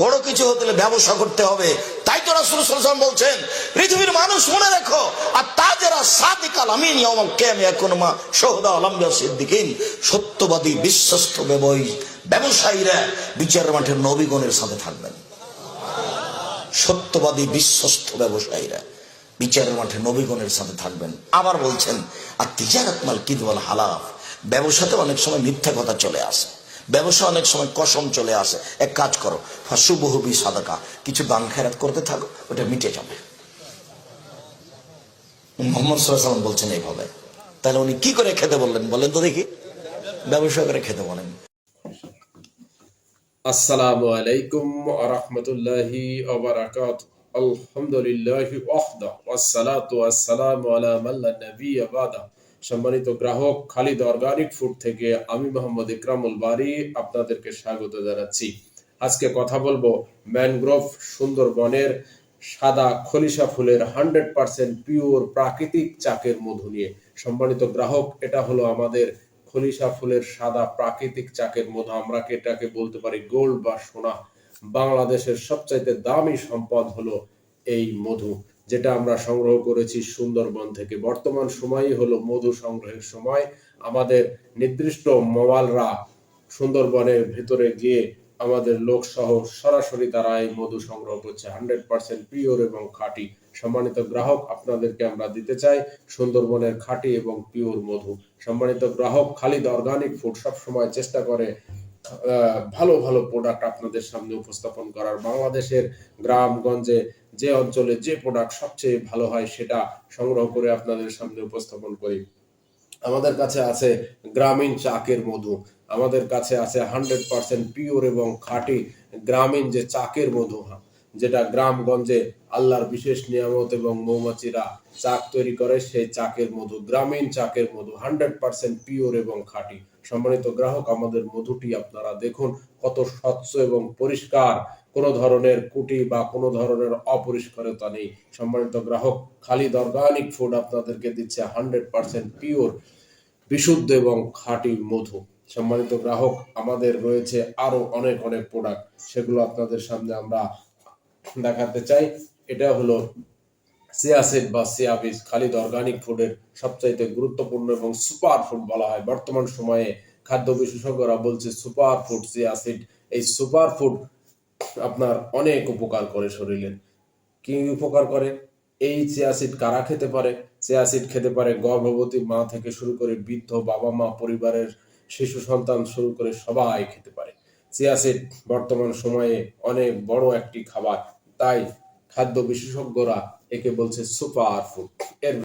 বড় কিছু হতে হলে ব্যবসা করতে হবে। তাই তো রাসুল বলছেন, পৃথিবীর মানুষ মনে রেখো, আর তা যারা সাদিকাল আমিন এখন মা শহদা আলাম্বিয়া সিদ্দিকিন, সত্যবাদী বিশ্বস্ত ব্যবসায়ী ব্যবসায়ীরা বিচার মাঠে নবীগণের সাথে থাকবেন। সত্যবাদী, বিশ্বস্ত ব্যবসায়ীরা বিচারের মাঠে নবীগণের সাথে থাকবেন। আবার বলছেন আর তিজারাত মাল কিদওয়াল হালাফ ব্যবসাতে অনেক সময় মিথ্যা কথা চলে আসে। ব্যবসা অনেক সময় কসম চলে আসে। এক কাজ করো ফাঁসু বহুবি সাদাকা, কিছু দান খেরাত করতে থাকো, ওটা মিটে যাবে। মোহাম্মদ সাল্লাম বলছেন এইভাবে। তাহলে উনি কি করে খেতে বললেন? বলেন তো দেখি। ব্যবসা করে খেতে বলেন। আসসালামু আলাইকুম আরহামতুল্লাহি ওবারাকাত আলহামদুলিল্লাহি ওয়াহদা ওয়াসসালাতু ওয়াসসালামু আলা মান লা বাদা সম্মানিত গ্রাহক খালিদ অর্গানিক ফুড থেকে আমি মোহাম্মদ ইকরামুল বারি আপনাদেরকে স্বাগত জানাচ্ছি। আজকে কথা বলব ম্যানগ্রোভ সুন্দরবনের সাদা খলিশা ফুলের হান্ড্রেড পার্সেন্ট পিওর প্রাকৃতিক চাকের মধু নিয়ে। সম্মানিত গ্রাহক, এটা হলো আমাদের খলিশা ফুলের সাদা প্রাকৃতিক চাকের মধু। আমরা এটাকে বলতে পারি গোল্ড বা সোনা? বাংলাদেশের সবচাইতে দামি সম্পদ হলো এই মধু। যেটা আমরা সংগ্রহ করেছি সুন্দরবন থেকে। বর্তমান সময়ই হলো মধু সংগ্রহের সময়। আমাদের নির্দিষ্ট মোবাইলরা সুন্দরবনের ভেতরে গিয়ে আমাদের লোক সহ সরাসরি তারা এই মধু সংগ্রহ করছে। হান্ড্রেড পার্সেন্ট পিওর এবং খাঁটি। সম্মানিত গ্রাহক, আপনাদেরকে আমরা দিতে চাই সুন্দরবনের খাঁটি এবং পিওর মধু। সম্মানিত গ্রাহক, খালিদ অর্গানিক ফুড সব সময় চেষ্টা করে ভালো ভালো প্রোডাক্ট আপনাদের সামনে উপস্থাপন করার বাংলাদেশের গ্রামগঞ্জে যে অঞ্চলে যে প্রোডাক্ট সবচেয়ে ভালো হয় সেটা সংগ্রহ করে আপনাদের সামনে উপস্থাপন করি। আমাদের কাছে আছে গ্রামীণ চাকের মধু। আমাদের কাছে আছে হান্ড্রেড পার্সেন্ট পিওর এবং খাঁটি গ্রামীণ যে চাকের মধু। যেটা গ্রামগঞ্জে আল্লাহর বিশেষ নিয়ামত এবং মৌমাছিরা চাক তৈরি করে, সেই চাকের মধু, গ্রামীণ চাকের মধু হান্ড্রেড পার্সেন্ট পিওর এবং খাঁটি। সম্মানিত গ্রাহক, আমাদের মধুটি আপনারা দেখুন, কত স্বচ্ছ এবং পরিষ্কার। কোনো ধরনের কুটি বা কোনো ধরনের অপরিষ্কারতা নেই। সম্মানিত গ্রাহক, খালিদ অর্গানিক ফুড আপনাদেরকে দিচ্ছে হান্ড্রেড পার্সেন্ট পিওর বিশুদ্ধ এবং খাঁটি মধু। সম্মানিত গ্রাহক, আমাদের রয়েছে আরও অনেক অনেক প্রোডাক্ট সেগুলো আপনাদের সামনে আমরা দেখাতে চাই। এটা হলো সিয়াসিড বা সিয়াবিজ খালিদ অর্গানিক ফুডের সবচাইতে গুরুত্বপূর্ণ এবং সুপার ফুড বলা হয়। বর্তমান সময়ে খাদ্য বিশেষজ্ঞরা বলছে সুপার ফুড সিয়াসিড এই সুপার ফুড আপনার অনেক উপকার করে শরীরের কি উপকার করে? এই চিয়াসিড কারা খেতে পারে? চিয়াসিড খেতে পারে গর্ভবতী মা থেকে শুরু করে বৃদ্ধ বাবা মা, পরিবারের শিশু সন্তান শুরু করে সবাই খেতে পারে। চিয়াসিড বর্তমান সময়ে অনেক বড় একটি খাবার। তাই খাদ্য বিশেষজ্ঞরা একে বলছে সুপার ফুড এর